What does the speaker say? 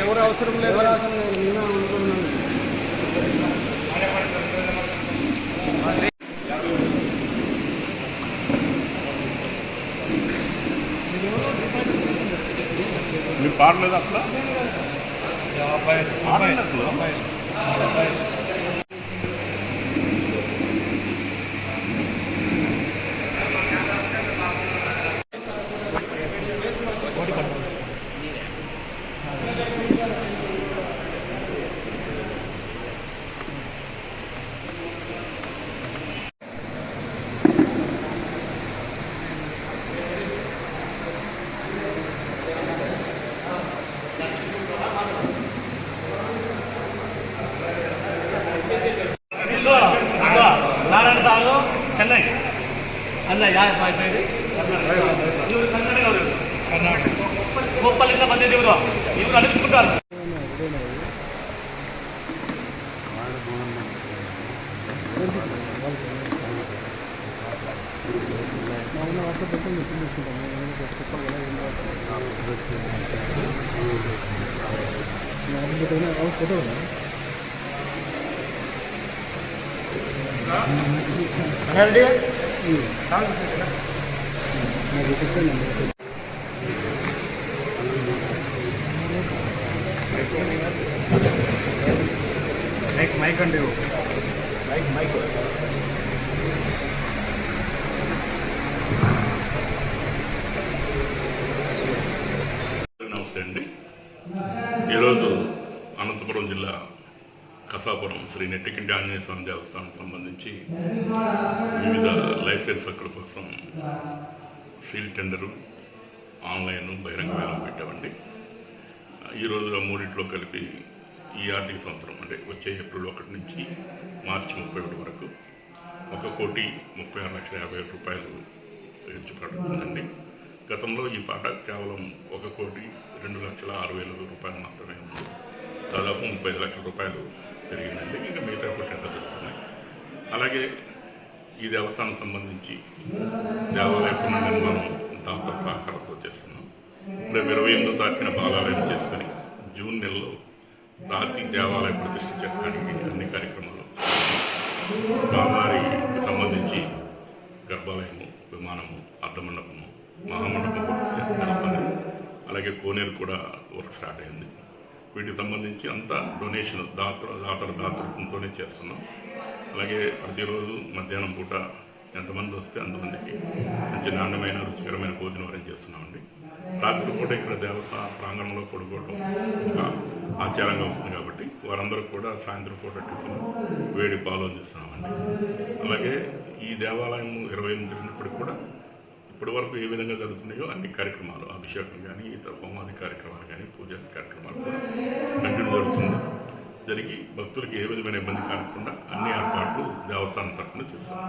ఎవరు అవసరం లేదు ఎవరు అవసరం లేదు మేమే అనుకున్నాం మీరు పాడలేదు అట్లా పాడలేదు అసలు. ಯಾವ ಭಾಷೆ ಇದೆ? ಇವರು ಕನ್ನಡದವರು ಕೊಪ್ಪಲಿಂದ ಬಂದಿದ್ದು ಇವರು. ಇವರು ಅಲ್ಲಿ ಬಿಟ್ಬಿಟ್ಟಾರ ಅವ್ರು ಫೋಟೋ ಹನ್ನೆರಡು మైక్ మైక్ అండి మైక్ మైక్ నమస్తే అండి. ఈరోజు అనంతపురం జిల్లా కసాపురం శ్రీ నెట్టికింటి ఆంజనేయ స్వామి దేవస్థానం సంబంధించి వివిధ లైసెన్స్ హక్కుల కోసం సీల్ టెండరు ఆన్లైన్ బహిరంగ వేలం పెట్టామండి. ఈరోజు ఆ మూడింటిలో కలిపి ఈ ఆర్థిక సంవత్సరం అంటే వచ్చే ఏప్రిల్ ఒకటి నుంచి మార్చి ముప్పై ఒకటి వరకు ఒక కోటి ముప్పై ఆరు లక్షల యాభై వేల రూపాయలు హెచ్చు పడుతుందండి. గతంలో ఈ పాట కేవలం ఒక కోటి రెండు లక్షల ఆరు వేల రూపాయలు మాత్రమే ఉంది. దాదాపు ముప్పై ఐదు లక్షల రూపాయలు పెరిగిందండి. ఇంకా మిగతా కొట్టేట జరుగుతున్నాయి అలాగే ఈ దేవస్థానం సంబంధించి దేవాలయ పునర్నిర్మాణం దాంతో సహకారంతో చేస్తున్నాం. రేపు ఇరవై ఎనిమిదో తారీఖున బాలాలయం చేసుకొని జూన్ నెలలో రాతి దేవాలయ ప్రతిష్ఠ చేయడానికి అన్ని కార్యక్రమాలు స్వామివారికి సంబంధించి గర్భాలయము విమానము అర్ధమండపము మహామండపం జరుగుతుంది అలాగే కోనేరు కూడా వర్క్ స్టార్ట్ అయింది. వీటికి సంబంధించి అంతా డొనేషన్ దాతల దాతల దాతృత్వంతోనే చేస్తున్నాం. అలాగే ప్రతిరోజు మధ్యాహ్నం పూట ఎంతమంది వస్తే అంతమందికి మంచి నాణ్యమైన రుచికరమైన భోజనం అరేంజ్ చేస్తున్నామండి. రాత్రిపూట ఇక్కడ దేవస్థాన ప్రాంగణంలో పడుకోవడం ఒక ఆచారంగా వస్తుంది కాబట్టి వారందరూ కూడా సాయంత్రం పూట టిఫిన్ వేడి పాలు అందిస్తున్నామండి. అలాగే ఈ దేవాలయం ఇరవై ఎనిమిది ఉన్నప్పటికీ కూడా ఇప్పటి వరకు ఏ విధంగా జరుగుతున్నాయో అన్ని కార్యక్రమాలు అభిషేకం కానీ ఇతర హోమాది కార్యక్రమాలు కానీ పూజా కార్యక్రమాలు కూడా కంటిన్యూ జరుగుతుంది. జరిగి భక్తులకు ఏ విధమైన ఇబ్బంది కాకుండా అన్ని ఏర్పాట్లు దేవస్థానం తరఫున చేస్తాం.